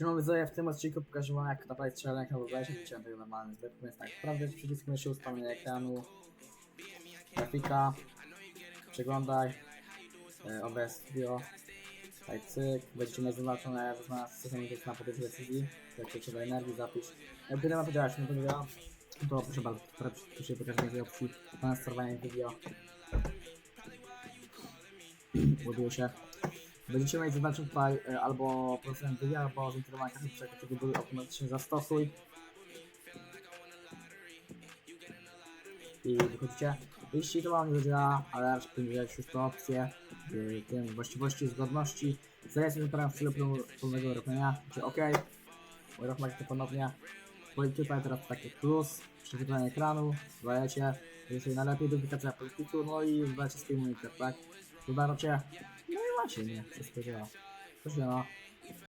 Siema widzowie, w tym odcinku? Pokażę wam jak naprawić strzelanie na wyobraźni, chciałem tego normalny zwykły, więc tak, sprawdzać przycisk myszy, ustawienie ekranu, grafika, przeglądaj, e, OBS Studio, tak cyk, będziecie mieć zaznaczone, zaznaczone system na podjęcie decyzji, jak trzeba energii, zapisz. Jakby nie ma powiedziałeś, nie powiedziała, to proszę bardzo, tu się pokażę więcej opcji na sterowanie video. Ładuje się. Będziecie mieć zaznaczony tutaj e, albo procent wywiadu, albo zintegrowanie każdych przekaz, które były automatycznie zastosuj. I wychodzicie. Jeśli to wam nie zadziała, ale raczej powinien już te opcje, yy, tym właściwości, zgodności. Zalecam wybrałem w stylu pełnego- uruchomienia, czy OK. Uruchamiacie to ponownie. Tutaj teraz taki plus, prześwietlenie ekranu, dodajecie, jeżeli najlepiej duplikacja polityku, no i dodacie swój monitor, tak? Dodacie, no i macie, nie, wszystko działa. To się no.